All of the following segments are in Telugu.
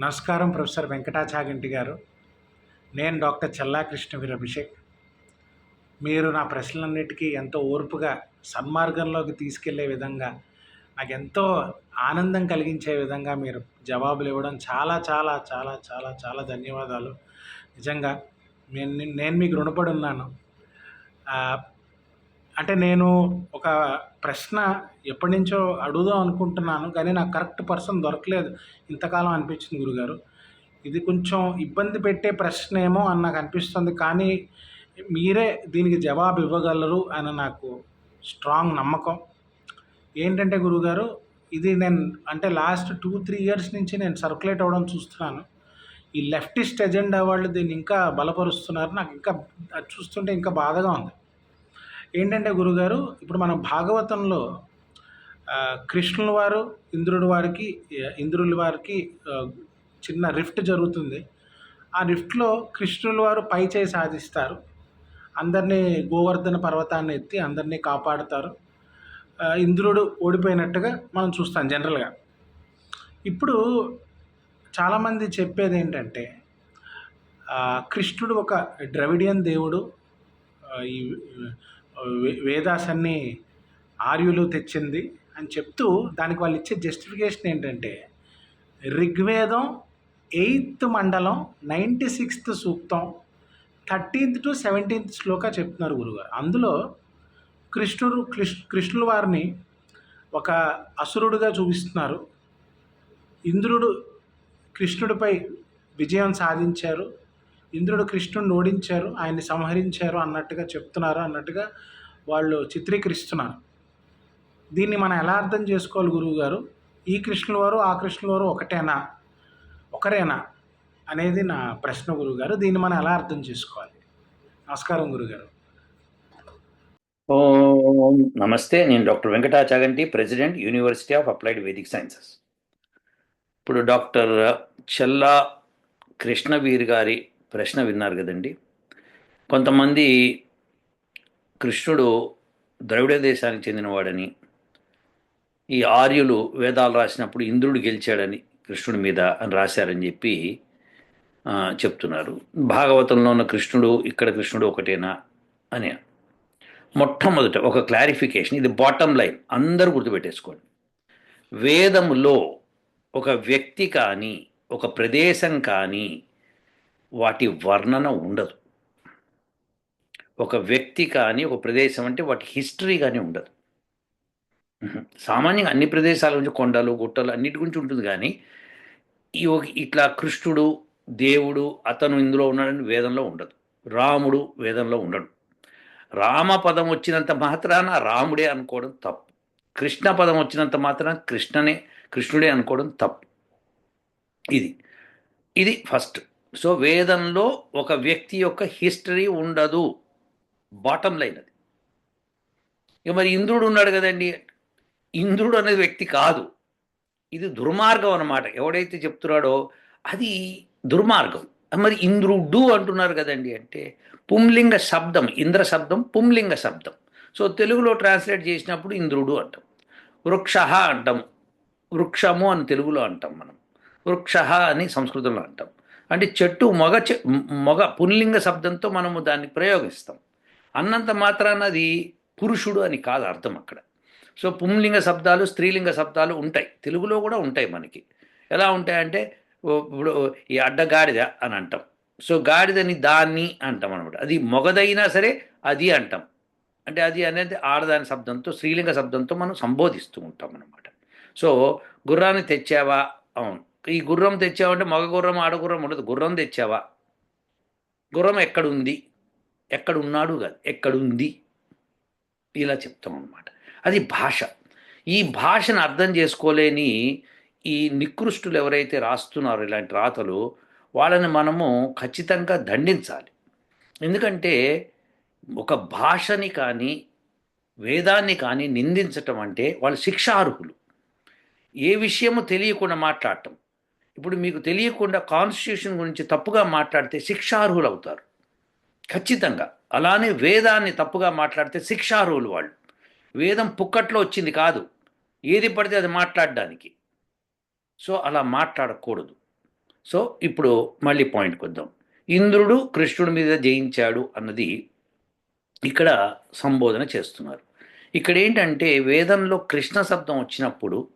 నమస్కారం ప్రొఫెసర్ వెంకటాచాగంటి గారు. నేను డాక్టర్ చల్లా కృష్ణ వీరభిషేక్. మీరు నా ప్రశ్నలన్నిటికీ ఎంతో ఓర్పుగా సన్మార్గంలోకి తీసుకెళ్ళే విధంగా నాకు ఎంతో ఆనందం కలిగించే విధంగా మీరు జవాబులు ఇవ్వడం చాలా చాలా చాలా చాలా చాలా ధన్యవాదాలు. నిజంగా నేను నేను మీకు రుణపడి ఉన్నాను అంటే నేను ఒక ప్రశ్న ఎప్పటి నుంచో అడుగుదాం అనుకుంటున్నాను కానీ నాకు కరెక్ట్ పర్సన్ దొరకలేదు. ఇంతకాలం అనిపించింది గురుగారు. ఇది కొంచెం ఇబ్బంది పెట్టే ప్రశ్న ఏమో అని నాకు అనిపిస్తుంది కానీ మీరే దీనికి జవాబు ఇవ్వగలరు అని నాకు స్ట్రాంగ్ నమ్మకం. ఏంటంటే గురుగారు ఇది నేను అంటే లాస్ట్ టూ త్రీ ఇయర్స్ నుంచి నేను సర్క్యులేట్ అవ్వడం చూస్తున్నాను. ఈ లెఫ్టిస్ట్ ఎజెండా వాళ్ళు దీన్ని ఇంకా బలపరుస్తున్నారు నాకు ఇంకా అది చూస్తుంటే ఇంకా బాధగా ఉంది. ఏంటంటే గురుగారు ఇప్పుడు మన భాగవతంలో ఆ, కృష్ణుల వారు ఇంద్రుడి వారికి ఇంద్రుల వారికి చిన్న రిఫ్ట్ జరుగుతుంది. ఆ రిఫ్ట్లో కృష్ణుల వారు పై చేయి సాధిస్తారు. అందరినీ గోవర్ధన పర్వతాన్ని ఎత్తి అందరినీ కాపాడుతారు. ఇంద్రుడు ఓడిపోయినట్టుగా మనం చూస్తాం జనరల్గా. ఇప్పుడు చాలామంది చెప్పేది ఏంటంటే కృష్ణుడు ఒక ద్రవిడియన్ దేవుడు. ఈ వేదాసన్ని వే- ఆర్యులు తెచ్చింది అని చెప్తూ దానికి వాళ్ళు ఇచ్చే జస్టిఫికేషన్ ఏంటంటే ఋగ్వేదం ఎయిత్ మండలం నైంటీ సిక్స్త్ సూక్తం థర్టీన్త్ టు సెవెంటీన్త్ శ్లోక చెప్తున్నారు గురుగారు. అందులో కృష్ణుడు కృష్ కృష్ణుల వారిని ఒక అసురుడుగా చూపిస్తున్నారు. ఇంద్రుడు కృష్ణుడిపై విజయం సాధించారు. ఇంద్రుడు కృష్ణుడిని ఓడించారు ఆయన్ని సంహరించారు అన్నట్టుగా చెప్తున్నారు అన్నట్టుగా వాళ్ళు చిత్రీకరిస్తున్నారు. దీన్ని మనం ఎలా అర్థం చేసుకోవాలి గురువు గారు ఈ కృష్ణుల వారు ఆ కృష్ణుల వారు ఒకటేనా? ఒకరేనా? అనేది నా ప్రశ్న గురువు గారు దీన్ని మనం ఎలా అర్థం చేసుకోవాలి? నమస్కారం గురుగారు ఓం నమస్తే. నేను doctor Venkatachaganti president university of applied Vedic sciences. ఇప్పుడు డాక్టర్ చెల్లా కృష్ణవీర్ గారి ప్రశ్న విన్నారు కదండి. కొంతమంది కృష్ణుడు ద్రవిడ దేశానికి చెందినవాడని ఈ ఆర్యులు వేదాలు రాసినప్పుడు ఇంద్రుడు గెలిచాడని కృష్ణుడి మీద అని రాశారని చెప్పి చెప్తున్నారు. భాగవతంలో ఉన్న కృష్ణుడు ఇక్కడ కృష్ణుడు ఒకటేనా అని. మొట్టమొదట ఒక క్లారిఫికేషన్ ఇది బాటమ్ లైన్ అందరూ గుర్తుపెట్టేసుకోండి. వేదములో ఒక వ్యక్తి కానీ ఒక ప్రదేశం కానీ వాటి వర్ణన ఉండదు. ఒక వ్యక్తి కానీ ఒక ప్రదేశం అంటే వాటి హిస్టరీ కానీ ఉండదు. సామాన్యంగా అన్ని ప్రదేశాల గురించి కొండలు గుట్టలు అన్నిటి గురించి ఉంటుంది కానీ ఈ ఒక- ఇట్లా కృష్ణుడు దేవుడు అతను ఇందులో ఉన్నాడని వేదంలో ఉండదు. రాముడు వేదంలో ఉండడు. రామ పదం వచ్చినంత మాత్రాన రాముడే అనుకోవడం తప్పు. కృష్ణ పదం వచ్చినంత మాత్రాన కృష్ణనే కృష్ణుడే అనుకోవడం తప్పు. ఇది. ఇది ఫస్ట్. సో వేదంలో ఒక వ్యక్తి యొక్క హిస్టరీ ఉండదు. బాటం లైన్ అది. ఇక మరి ఇంద్రుడు ఉన్నాడు కదండి. ఇంద్రుడు అనేది వ్యక్తి కాదు. ఇది దుర్మార్గం అన్నమాట. ఎవడైతే చెప్తున్నాడో అది దుర్మార్గం. మరి ఇంద్రుడు అంటున్నారు కదండి అంటే పుంలింగ శబ్దం ఇంద్ర శబ్దం పుంలింగ శబ్దం. సో తెలుగులో ట్రాన్స్లేట్ చేసినప్పుడు ఇంద్రుడు అంటాం. వృక్ష అంటాం. వృక్షము అని తెలుగులో అంటాం మనం. వృక్ష అని సంస్కృతంలో అంటాం. అంటే చెట్టు మొగ చె- మొగ పుంలింగ శబ్దంతో మనము దాన్ని ప్రయోగిస్తాం. అన్నంత మాత్రాన అది పురుషుడు అని కాదు అర్థం అక్కడ. సో పుంలింగ శబ్దాలు స్త్రీలింగ శబ్దాలు ఉంటాయి. తెలుగులో కూడా ఉంటాయి మనకి. ఎలా ఉంటాయంటే ఇప్పుడు ఈ అడ్డగాడిద అని అంటాం. సో గాడిదని దాన్ని అంటాం అనమాట అది మొగదైనా సరే అది అంటాం. అంటే అది అనేది ఆడదాని శబ్దంతో స్త్రీలింగ శబ్దంతో మనం సంబోధిస్తూ ఉంటాం అనమాట సో గుర్రాన్ని తెచ్చావా? అవును. ఈ గుర్రం తెచ్చావంటే మగ గుర్రం ఆడగుర్రం ఉండదు. గుర్రం తెచ్చావా? గుర్రం ఎక్కడుంది? ఎక్కడ ఉన్నాడు కాదు. ఎక్కడుంది? ఇలా చెప్తాం అనమాట అది భాష. ఈ భాషను అర్థం చేసుకోలేని ఈ నికృష్టులు ఎవరైతే రాస్తున్నారో ఇలాంటి రాతలు వాళ్ళని మనము ఖచ్చితంగా దండించాలి. ఎందుకంటే ఒక భాషని కానీ వేదాన్ని కానీ నిందించటం అంటే వాళ్ళు శిక్షార్హులు. ఏ విషయము తెలియకుండా మాట్లాడటం. ఇప్పుడు మీకు తెలియకుండా కాన్స్టిట్యూషన్ గురించి తప్పుగా మాట్లాడితే శిక్షార్హులు అవుతారు ఖచ్చితంగా. అలానే వేదాన్ని తప్పుగా మాట్లాడితే శిక్షార్హులు వాళ్ళు. వేదం పుక్కట్లో వచ్చింది కాదు. ఏది పడితే అది మాట్లాడడానికి. సో అలా మాట్లాడకూడదు. సో ఇప్పుడు మళ్ళీ పాయింట్కి వద్దాం. ఇంద్రుడు కృష్ణుడి మీద జయించాడు అన్నది ఇక్కడ సంబోధన చేస్తున్నారు. ఇక్కడ ఏంటంటే వేదంలో కృష్ణ శబ్దం వచ్చినప్పుడు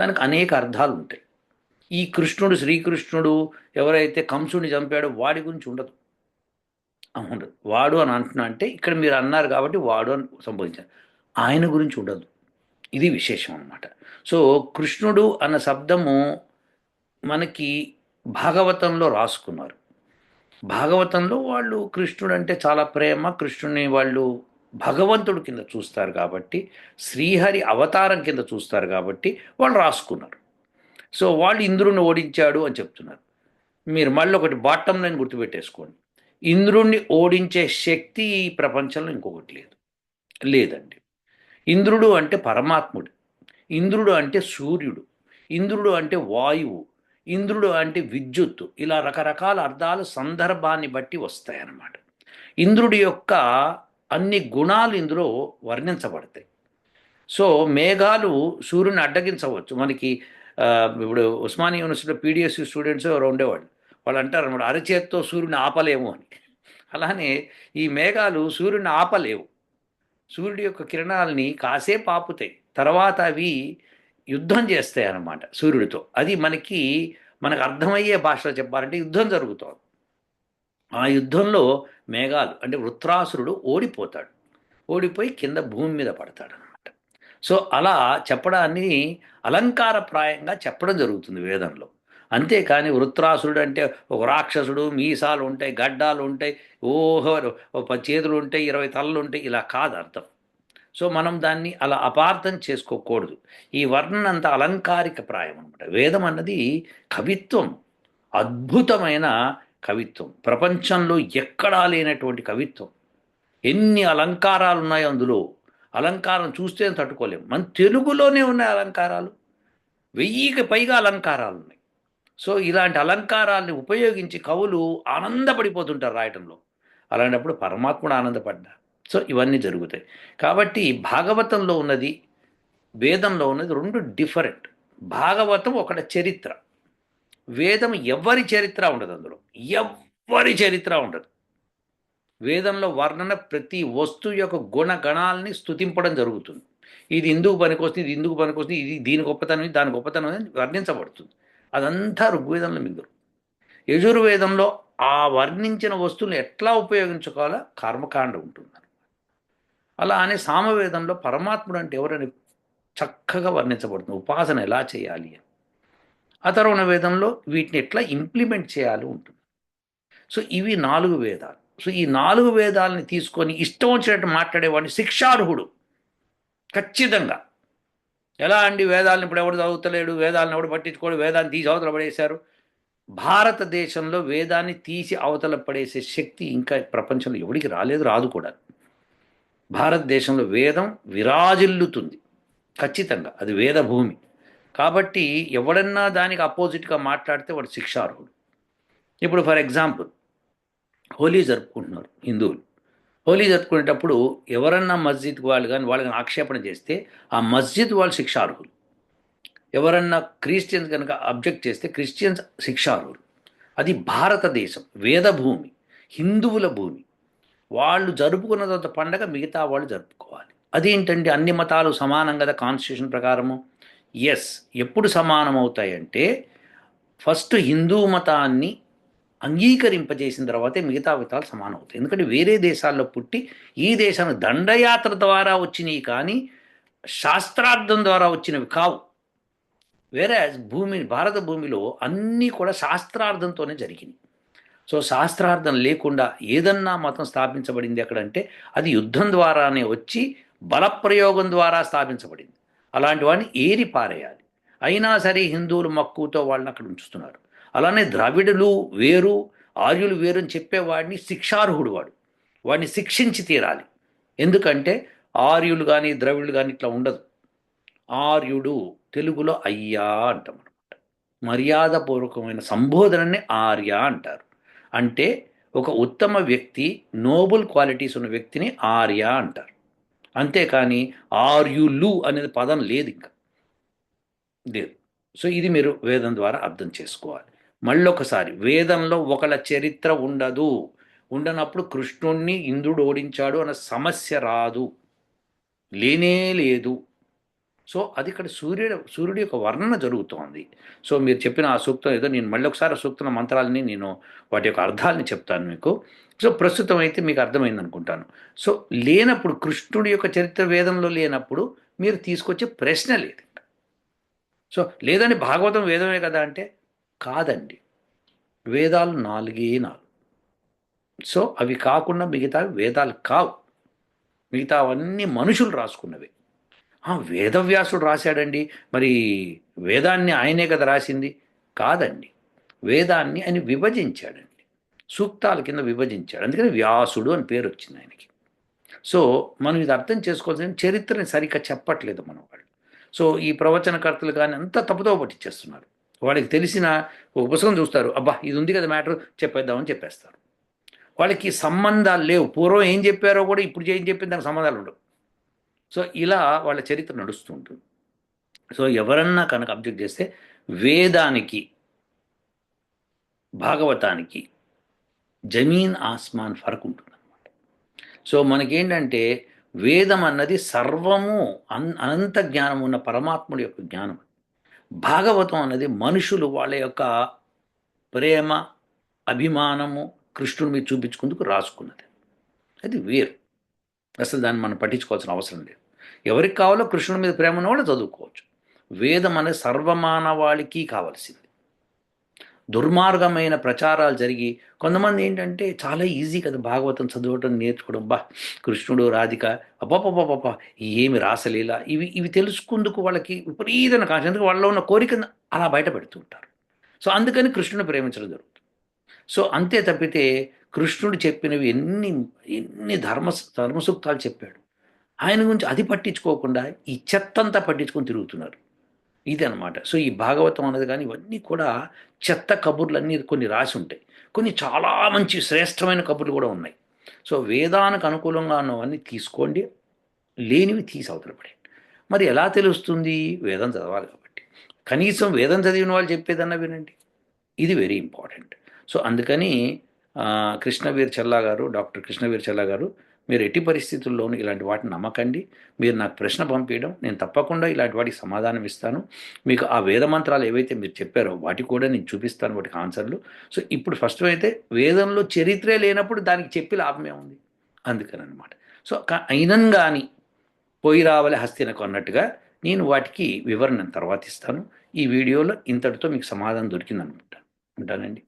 దానికి అనేక అర్థాలు ఉంటాయి ఈ కృష్ణుడు శ్రీకృష్ణుడు ఎవరైతే కంసుడిని చంపాడో వాడి గురించి ఉండదు. అవును వాడు అని అంటున్నా అంటే ఇక్కడ మీరు అన్నారు కాబట్టి వాడు అని సంబోధించారు. ఆయన గురించి ఉండదు. ఇది విశేషం అన్నమాట. సో కృష్ణుడు అన్న శబ్దము మనకి భాగవతంలో రాసుకున్నారు. భాగవతంలో వాళ్ళు కృష్ణుడు అంటే చాలా ప్రేమ కృష్ణుని వాళ్ళు భగవంతుడు కింద చూస్తారు కాబట్టి శ్రీహరి అవతారం కింద చూస్తారు కాబట్టి వాళ్ళు రాసుకున్నారు. సో వాళ్ళు ఇంద్రుణ్ణి ఓడించాడు అని చెప్తున్నారు. మీరు మళ్ళీ ఒకటి బాటం లైన్ గుర్తుపెట్టేసుకోండి. ఇంద్రుణ్ణి ఓడించే శక్తి ఈ ప్రపంచంలో ఇంకొకటి లేదు. లేదండి. ఇంద్రుడు అంటే పరమాత్ముడు. ఇంద్రుడు అంటే సూర్యుడు. ఇంద్రుడు అంటే వాయువు. ఇంద్రుడు అంటే విద్యుత్తు. ఇలా రకరకాల అర్థాలు సందర్భాన్ని బట్టి వస్తాయన్నమాట. ఇంద్రుడి యొక్క అన్ని గుణాలు ఇందులో వర్ణించబడతాయి. సో మేఘాలు సూర్యుని అడ్డగించవచ్చు. మనకి ఇప్పుడు ఉస్మానియా యూనివర్సిటీలో పీడిఎస్సి స్టూడెంట్స్ ఎవరు ఉండేవాళ్ళు. వాళ్ళు అంటారు అనమాట అరచేత్తో సూర్యుని ఆపలేము అని. అలానే ఈ మేఘాలు సూర్యుని ఆపలేవు. సూర్యుడి యొక్క కిరణాలని కాసేపు ఆపుతాయి. తర్వాత అవి యుద్ధం చేస్తాయి అన్నమాట సూర్యుడితో. అది మనకి మనకు అర్థమయ్యే భాషలో చెప్పాలంటే యుద్ధం జరుగుతోంది. ఆ యుద్ధంలో మేఘాలు అంటే వృత్రాసురుడు ఓడిపోతాడు. ఓడిపోయి కింద భూమి మీద పడతాడు. సో అలా చెప్పడాన్ని అలంకారప్రాయంగా చెప్పడం జరుగుతుంది వేదంలో. అంతేకాని వృత్రాసుడు అంటే ఒక రాక్షసుడు మీసాలు ఉంటాయి గడ్డాలు ఉంటాయి ఓహో చేతులు ఉంటాయి ఇరవై తలలు ఉంటాయి ఇలా కాదు అర్థం. సో మనం దాన్ని అలా అపార్థం చేసుకోకూడదు. ఈ వర్ణన అంత అలంకారిక ప్రాయం అనమాట వేదం అన్నది కవిత్వం అద్భుతమైన కవిత్వం. ప్రపంచంలో ఎక్కడా లేనటువంటి కవిత్వం. ఎన్ని అలంకారాలు ఉన్నాయో అందులో. అలంకారం చూస్తే తట్టుకోలేము. మన తెలుగులోనే ఉన్నాయి అలంకారాలు. వెయ్యికి పైగా అలంకారాలు ఉన్నాయి. సో ఇలాంటి అలంకారాల్ని ఉపయోగించి కవులు ఆనందపడిపోతుంటారు రాయటంలో. అలాంటప్పుడు పరమాత్ముడు ఆనందపడ్డా సో ఇవన్నీ జరుగుతాయి. కాబట్టి భాగవతంలో ఉన్నది వేదంలో ఉన్నది రెండు డిఫరెంట్. భాగవతం ఒకటి చరిత్ర. వేదం ఎవరి చరిత్ర ఉండదు అందులో. ఎవ్వరి చరిత్ర ఉండదు. వేదంలో వర్ణన ప్రతి వస్తువు యొక్క గుణగణాలని స్థుతింపడం జరుగుతుంది. ఇది ఇందుకు పనికొస్తుంది ఇది ఇందుకు పనికొస్తుంది ఇది దీని గొప్పతనం ఇది దాని గొప్పతనం అని వర్ణించబడుతుంది. అదంతా ఋగ్వేదంలో మీకు యజుర్వేదంలో ఆ వర్ణించిన వస్తువులు ఎట్లా ఉపయోగించుకోవాలో కర్మకాండ ఉంటుంది అలా అనే సామవేదంలో పరమాత్ముడు అంటే ఎవరని చక్కగా వర్ణించబడుతుంది. ఉపాసన ఎలా చేయాలి అని. అతరుణ వేదంలో వీటిని ఎట్లా ఇంప్లిమెంట్ చేయాలి ఉంటుంది సో ఇవి నాలుగు వేదాలు. సో ఈ నాలుగు వేదాలని తీసుకొని ఇష్టం వచ్చినట్టు మాట్లాడేవాడిని శిక్షార్హుడు. ఖచ్చితంగా. ఎలా అండి వేదాలను ఇప్పుడు ఎవడు చదువుతలేడు? వేదాలను ఎవడు పట్టించుకోడు? వేదాన్ని తీసి అవతల పడేశారు. భారతదేశంలో వేదాన్ని తీసి అవతల పడేసే శక్తి ఇంకా ప్రపంచంలో ఎవడికి రాలేదు రాదు కూడా. భారతదేశంలో వేదం విరాజిల్లుతుంది. ఖచ్చితంగా. అది వేద భూమి కాబట్టి ఎవడన్నా దానికి అపోజిట్గా మాట్లాడితే వాడు శిక్షార్హుడు. ఇప్పుడు ఫర్ ఎగ్జాంపుల్ హోలీ జరుపుకుంటున్నారు హిందువులు. హోలీ జరుపుకునేటప్పుడు ఎవరన్నా మస్జిద్ వాళ్ళు కానీ వాళ్ళని ఆక్షేపణ చేస్తే ఆ మస్జిద్ వాళ్ళు శిక్షార్హులు. ఎవరన్నా క్రిస్టియన్స్ కనుక అబ్జెక్ట్ చేస్తే క్రిస్టియన్స్ శిక్షార్హులు. అది భారతదేశం వేదభూమి హిందువుల భూమి. వాళ్ళు జరుపుకున్న తర్వాత పండగ మిగతా వాళ్ళు జరుపుకోవాలి. అదేంటంటే అన్ని మతాలు సమానం కదా కాన్స్టిట్యూషన్ ప్రకారము? ఎస్. ఎప్పుడు సమానం అవుతాయంటే ఫస్ట్ హిందూ మతాన్ని అంగీకరింపజేసిన తర్వాతే మిగతా వితాలు సమానం అవుతాయి ఎందుకంటే వేరే దేశాల్లో పుట్టి ఈ దేశానికి దండయాత్ర ద్వారా వచ్చినవి కానీ శాస్త్రార్థం ద్వారా వచ్చినవి కావు. వేరే భూమి భారత భూమిలో అన్నీ కూడా శాస్త్రార్థంతోనే జరిగినాయి సో శాస్త్రార్థం లేకుండా ఏదన్నా మతం స్థాపించబడింది ఎక్కడంటే అది యుద్ధం ద్వారానే వచ్చి బలప్రయోగం ద్వారా స్థాపించబడింది. అలాంటి వాడిని ఏరి పారేయాలి అయినా సరే హిందువులు మక్కువతో వాళ్ళని అక్కడ ఉంచుతున్నారు. అలానే ద్రావిడులు వేరు ఆర్యులు వేరు అని చెప్పేవాడిని శిక్షార్హుడు వాడు. వాడిని శిక్షించి తీరాలి. ఎందుకంటే ఆర్యులు కానీ ద్రవిడులు కానీ ఇట్లా ఉండదు. ఆర్యుడు తెలుగులో అయ్యా అంటాం అనమాట మర్యాదపూర్వకమైన సంబోధనని ఆర్య అంటారు. అంటే ఒక ఉత్తమ వ్యక్తి నోబుల్ క్వాలిటీస్ ఉన్న వ్యక్తిని ఆర్య అంటారు. అంతేకాని ఆర్యులు అనేది పదం లేదు ఇంకా. లేదు. సో ఇది మీరు వేదం ద్వారా అర్థం చేసుకోవాలి. మళ్ళొకసారి వేదంలో ఒకళ్ళ చరిత్ర ఉండదు. ఉండనప్పుడు కృష్ణుణ్ణి ఇంద్రుడు ఓడించాడు అన్న సమస్య రాదు. లేనే లేదు. సో అది ఇక్కడ సూర్యుడు సూర్యుడి యొక్క వర్ణన జరుగుతోంది. సో మీరు చెప్పిన ఆ సూక్తం ఏదో నేను మళ్ళీ ఒకసారి ఆ సూక్తున్న మంత్రాలని నేను వాటి యొక్క అర్థాలని చెప్తాను మీకు. సో ప్రస్తుతం అయితే మీకు అర్థమైంది అనుకుంటాను. సో లేనప్పుడు కృష్ణుడి యొక్క చరిత్ర వేదంలో లేనప్పుడు మీరు తీసుకొచ్చే ప్రశ్న లేదు. సో లేదని భాగవతం వేదమే కదా అంటే కాదండి. వేదాలు నాలుగే నాలుగు. సో అవి కాకుండా మిగతా వేదాలు కావు. మిగతా అవన్నీ మనుషులు రాసుకున్నవి. ఆ, వేదవ్యాసుడు రాశాడండి. మరి వేదాన్ని ఆయనే కదా రాసింది? కాదండి. వేదాన్ని ఆయన విభజించాడండి. సూక్తాల కింద విభజించాడు. అందుకని వ్యాసుడు అని పేరు వచ్చింది ఆయనకి. సో మనం ఇది అర్థం చేసుకోవాల్సిన చరిత్రని సరిగ్గా చెప్పట్లేదు మనం వాళ్ళు సో ఈ ప్రవచనకర్తలు కానీ అంతా తప్పుతో పట్టించేస్తున్నారు. వాళ్ళకి తెలిసిన ఒక పుస్తకం చూస్తారు. అబ్బా ఇది ఉంది కదా మ్యాటర్ చెప్పేద్దామని చెప్పేస్తారు. వాళ్ళకి సంబంధాలు లేవు. పూర్వం ఏం చెప్పారో కూడా ఇప్పుడు ఏం చెప్పింది దానికి సంబంధాలు ఉండవు. సో ఇలా వాళ్ళ చరిత్ర నడుస్తుంటుంది సో ఎవరన్నా కనుక అబ్జెక్ట్ చేస్తే వేదానికి భాగవతానికి జమీన్ ఆస్మాన్ ఫరక్ ఉంటుందన్నమాట. సో మనకేంటంటే వేదం అన్నది సర్వము అన్ అనంత జ్ఞానం ఉన్న పరమాత్ముడి యొక్క జ్ఞానం భాగవతం అన్నది మనుషులు వాళ్ళ యొక్క ప్రేమ అభిమానము కృష్ణుడి మీద చూపించుకుందుకు రాసుకున్నది. అది వేరు. అసలు దాన్ని మనం పట్టించుకోవాల్సిన అవసరం లేదు. ఎవరికి కావాలో కృష్ణుడి మీద ప్రేమ వాళ్ళు చదువుకోవచ్చు. వేదం అనే సర్వమానవాళికి కావాల్సింది. దుర్మార్గమైన ప్రచారాలు జరిగి కొంతమంది ఏంటంటే చాలా ఈజీ కదా భాగవతం చదవటం నేర్చుకోవడం. బా కృష్ణుడు రాధిక అబ్బా ఏమి రాసలీల. ఇవి ఇవి తెలుసుకుందుకు వాళ్ళకి విపరీతమైన కాశ ఎందుకు? వాళ్ళలో ఉన్న కోరికను అలా బయట పెడుతుంటారు సో అందుకని కృష్ణుని ప్రేమించడం జరుగుతుంది. సో అంతే తప్పితే కృష్ణుడు చెప్పినవి ఎన్ని ఎన్ని ధర్మ ధర్మసూక్తాలు చెప్పాడు. ఆయన గురించి అది పట్టించుకోకుండా ఈ చెత్తంతా పట్టించుకొని తిరుగుతున్నారు. ఇది అనమాట సో ఈ భాగవతం అనేది కానీ ఇవన్నీ కూడా చెత్త కబుర్లు అన్నీ కొన్ని రాసి ఉంటాయి కొన్ని చాలా మంచి శ్రేష్టమైన కబుర్లు కూడా ఉన్నాయి. సో వేదానికి అనుకూలంగా ఉన్నవన్నీ తీసుకోండి. లేనివి తీసి అవతల మరి ఎలా తెలుస్తుంది? వేదం చదవాలి కాబట్టి. కనీసం వేదం చదివిన వాళ్ళు చెప్పేదన్నా వినండి. ఇది వెరీ ఇంపార్టెంట్. సో అందుకని కృష్ణవీర్ చల్లా గారు డాక్టర్ కృష్ణవీర్ చల్లా గారు మీరు ఎట్టి పరిస్థితుల్లోనూ ఇలాంటి వాటిని నమ్మకండి. మీరు నాకు ప్రశ్న పంపించడం నేను తప్పకుండా ఇలాంటి వాటికి సమాధానం ఇస్తాను. మీకు ఆ వేద మంత్రాలు ఏవైతే మీరు చెప్పారో వాటికి కూడా నేను చూపిస్తాను వాటికి ఆన్సర్లు. సో ఇప్పుడు ఫస్ట్ అయితే వేదంలో చరిత్రే లేనప్పుడు దానికి చెప్పి లాభమే ఉంది అందుకని అనమాట సో కా- అయినం కానీ పోయి రావాలి హస్తినకు అన్నట్టుగా నేను వాటికి వివరణ తర్వాత ఇస్తాను. ఈ వీడియోలో ఇంతటితో మీకు సమాధానం దొరికింది ఉంటానండి. ఉంటానండి